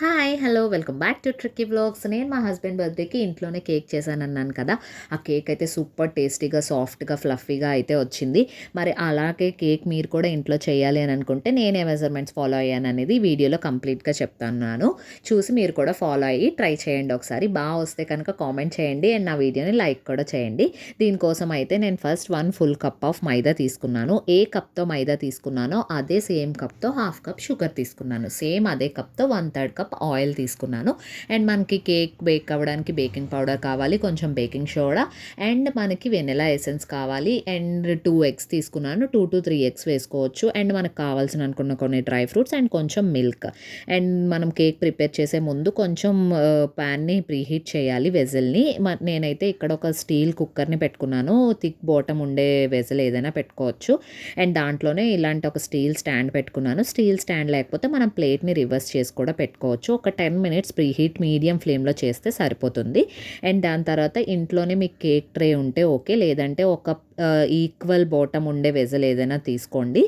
hi hi hello welcome back to tricky blogs నేను మా husband బర్త్డేకి ఇంట్లోనే కేక్ చేశాను అన్నాను కదా. ఆ కేక్ అయితే సూపర్ టేస్టీగా సాఫ్ట్గా ఫ్లఫీగా అయితే వచ్చింది. మరి అలాగే కేక్ మీరు కూడా ఇంట్లో చేయాలి అని అనుకుంటే నేనే మెజర్మెంట్స్ ఫాలో అయ్యాను అనేది వీడియోలో కంప్లీట్గా చెప్తాను చూసి మీరు కూడా ఫాలో అయ్యి ట్రై చేయండి ఒకసారి. బాగా వస్తే కనుక కామెంట్ చేయండి అండ్ నా వీడియోని లైక్ కూడా చేయండి. దీనికోసం అయితే నేను first one full cup of maida తీసుకున్నాను. ఏ కప్తో మైదా తీసుకున్నానో అదే సేమ్ కప్తో హాఫ్ కప్ షుగర్ తీసుకున్నాను. సేమ్ అదే కప్తో వన్ థర్డ్ కప్ ఆయిల్ తీసుకున్నాను. అండ్ మనకి కేక్ బేక్ అవ్వడానికి బేకింగ్ పౌడర్ కావాలి కొంచెం బేకింగ్ సోడా అండ్ మనకి వెనిలా ఎసెన్స్ కావాలి. అండ్ టూ ఎగ్స్ తీసుకున్నాను. టూ టు త్రీ ఎగ్స్ వేసుకోవచ్చు. అండ్ మనకు కావాల్సిన అనుకున్న కొన్ని డ్రై ఫ్రూట్స్ అండ్ కొంచెం మిల్క్. అండ్ మనం కేక్ ప్రిపేర్ చేసే ముందు కొంచెం ప్యాన్ని ప్రీహీట్ చేయాలి వెజల్ని. నేనైతే ఇక్కడ ఒక స్టీల్ కుక్కర్ని పెట్టుకున్నాను. థిక్ బాటమ్ ఉండే వెజల్ ఏదైనా పెట్టుకోవచ్చు. అండ్ దాంట్లోనే ఇలాంటి ఒక స్టీల్ స్టాండ్ పెట్టుకున్నాను. స్టీల్ స్టాండ్ లేకపోతే మనం ప్లేట్ని రివర్స్ చేసి కూడా పెట్టుకోవచ్చు. ఒక ten minutes preheat medium ఫ్లేమ్లో చేస్తే సరిపోతుంది. అండ్ దాని తర్వాత ఇంట్లోనే మీకు కేక్ ట్రే ఉంటే ఓకే లేదంటే ఒక ఈక్వల్ బాటమ్ ఉండే వెజల్ ఏదైనా తీసుకోండి.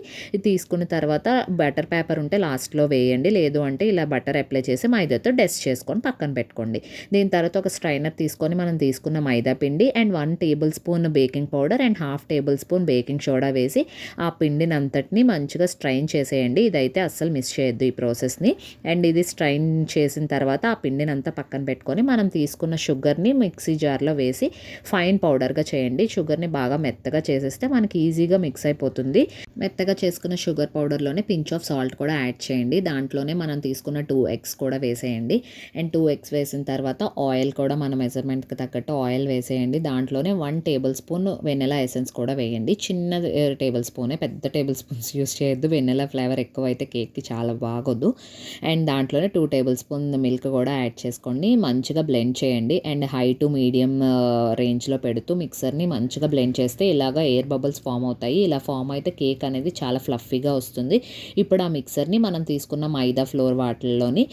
తీసుకున్న తర్వాత బటర్ పేపర్ ఉంటే లాస్ట్లో వేయండి. లేదు అంటే ఇలా బటర్ అప్లై చేసి మైదాతో డస్ట్ చేసుకొని పక్కన పెట్టుకోండి. దీని తర్వాత ఒక స్ట్రైనర్ తీసుకొని మనం తీసుకున్న మైదా పిండి and one tablespoon baking powder and half tablespoon baking soda వేసి ఆ పిండిని అంతటిని మంచిగా స్ట్రైన్ చేసేయండి. ఇదైతే అస్సలు మిస్ చేయొద్దు ఈ ప్రాసెస్ని అండ్ ఇది స్ట్రైన్ చేసిన తర్వాత ఆ పిండిని అంతా పక్కన పెట్టుకొని మనం తీసుకున్న షుగర్ని మిక్సీ జార్లో వేసి ఫైన్ పౌడర్గా చేయండి. షుగర్ని బాగా మెత్త మెత్తగా చేసేస్తే మనకి ఈజీగా మిక్స్ అయిపోతుంది. మెత్తగా చేసుకున్న షుగర్ పౌడర్లోనే పించ్ ఆఫ్ సాల్ట్ కూడా యాడ్ చేయండి. దాంట్లోనే మనం తీసుకున్న టూ ఎగ్స్ కూడా వేసేయండి. అండ్ టూ ఎగ్స్ వేసిన తర్వాత ఆయిల్ కూడా మన మెజర్మెంట్కి తగ్గట్టు ఆయిల్ వేసేయండి. దాంట్లోనే one tablespoon vanilla essence కూడా వేయండి. చిన్న టేబుల్ స్పూనే పెద్ద టేబుల్ స్పూన్స్ యూస్ చేయొద్దు. వెనెలా ఫ్లేవర్ ఎక్కువ అయితే కేక్కి చాలా బాగొద్దు అండ్ దాంట్లోనే టూ టేబుల్ స్పూన్ మిల్క్ కూడా యాడ్ చేసుకోండి. మంచిగా బ్లెండ్ చేయండి. అండ్ హై టు మీడియం రేంజ్లో పెడుతూ మిక్సర్ని మంచిగా బ్లెండ్ చేస్తే ఇలాగా ఎయిర్ బబుల్స్ ఫామ్ అవుతాయి. ఇలా ఫామ్ అయితే కేక్ అనేది చాలా ఫ్లఫీగా వస్తుంది. ఇప్పుడు ఆ మిక్సర్ని మనం తీసుకున్న మైదా ఫ్లోర్ వాటిల్లోని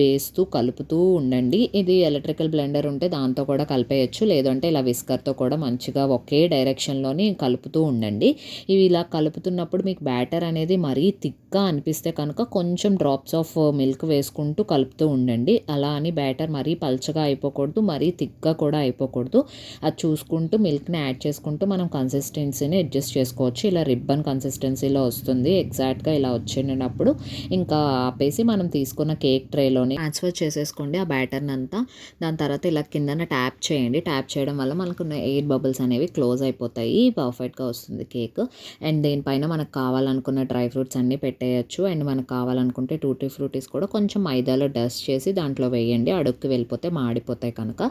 వేస్తూ కలుపుతూ ఉండండి. ఇది ఎలక్ట్రికల్ బ్లెండర్ ఉంటే దాంతో కూడా కలిపేయచ్చు. లేదంటే ఇలా విస్కర్తో కూడా మంచిగా ఒకే డైరెక్షన్లోని కలుపుతూ ఉండండి. ఇవి ఇలా కలుపుతున్నప్పుడు మీకు బ్యాటర్ అనేది మరీ థిక్గా అనిపిస్తే కనుక కొంచెం డ్రాప్స్ ఆఫ్ మిల్క్ వేసుకుంటూ కలుపుతూ ఉండండి. అలా అని బ్యాటర్ మరీ పల్చగా అయిపోకూడదు మరీ థిక్గా కూడా అయిపోకూడదు. అది చూసుకుంటూ మిల్క్ని యాడ్ చేసుకుంటూ మనం మనం కన్సిస్టెన్సీని అడ్జస్ట్ చేసుకోవచ్చు. ఇలా రిబ్బన్ కన్సిస్టెన్సీలో వస్తుంది. ఎగ్జాక్ట్గా ఇలా వచ్చినప్పుడు ఇంకా ఆపేసి మనం తీసుకున్న కేక్ ట్రేలోని ట్రాన్స్ఫర్ చేసేసుకోండి ఆ బ్యాటర్ని అంతా. దాని తర్వాత ఇలా కిందన ట్యాప్ చేయండి. ట్యాప్ చేయడం వల్ల మనకు ఎయిర్ బబుల్స్ అనేవి క్లోజ్ అయిపోతాయి. పర్ఫెక్ట్గా వస్తుంది కేక్ అండ్ దీనిపైన మనకు కావాలనుకున్న డ్రై ఫ్రూట్స్ అన్నీ పెట్టేయచ్చు. అండ్ మనకు కావాలనుకుంటే టూటీ ఫ్రూటీస్ కూడా కొంచెం మైదాలో డస్ట్ చేసి దాంట్లో వేయండి. అడుక్కి వెళ్ళిపోతే మాడిపోతాయి కనుక.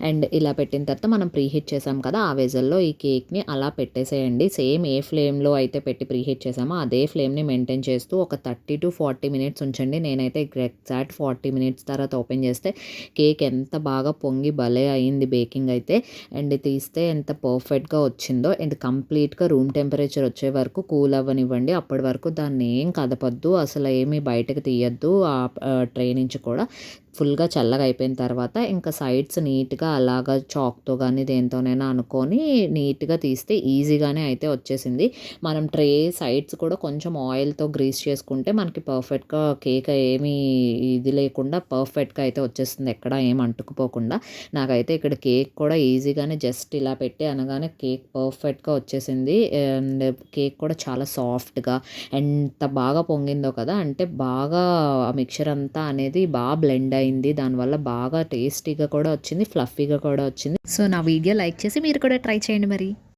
అండ్ ఇలా పెట్టిన తర్వాత మనం ప్రీహీట్ చేసాం కదా ఆ వెజల్లో ఈ కేక్ని అలా పెట్టేసేయండి. సేమ్ ఏ ఫ్లేమ్లో అయితే పెట్టి ప్రీహీట్ చేసామో అదే ఫ్లేమ్ని మెయింటైన్ చేస్తూ ఒక థర్టీ టు ఫార్టీ మినిట్స్ ఉంచండి. నేనైతే ఎగ్జాక్ట్ ఫార్టీ మినిట్స్ తర్వాత ఓపెన్ చేస్తే కేక్ ఎంత బాగా పొంగి భలే అయింది బేకింగ్ అయితే. అండ్ తీస్తే ఎంత పర్ఫెక్ట్గా వచ్చిందో. అండ్ కంప్లీట్గా రూమ్ టెంపరేచర్ వచ్చే వరకు కూల్ అవ్వనివ్వండి. అప్పటి వరకు దాన్ని ఏం కదపద్దు. అసలు ఏమీ బయటకు తీయద్దు. ఆ ట్రే నుంచి కూడా. ఫుల్గా చల్లగా అయిపోయిన తర్వాత ఇంకా సైడ్స్ నీట్గా అలాగా చాక్తో కానీ దేంతోనైనా అనుకొని నీట్గా తీస్తే ఈజీగానే అయితే వచ్చేసింది. మనం ట్రే సైడ్స్ కూడా కొంచెం ఆయిల్తో గ్రీస్ చేసుకుంటే మనకి పర్ఫెక్ట్గా కేక్ ఏమీ ఇది లేకుండా పర్ఫెక్ట్గా అయితే వచ్చేస్తుంది. ఎక్కడ ఏం అంటుకుపోకుండా. నాకైతే ఇక్కడ కేక్ కూడా ఈజీగానే జస్ట్ ఇలా పెట్టి అనగానే కేక్ పర్ఫెక్ట్గా వచ్చేసింది. అండ్ కేక్ కూడా చాలా సాఫ్ట్గా ఎంత బాగా పొంగిందో కదా! అంటే బాగా ఆ మిక్చర్ అంతా అనేది బాగా బ్లెండ్ అయింది. దానివల్ల బాగా టేస్టీగా కూడా వచ్చింది ఫ్లఫీగా కూడా వచ్చింది. సో నా వీడియో లైక్ చేసి మీరు కూడా ట్రై చేయండి మరి.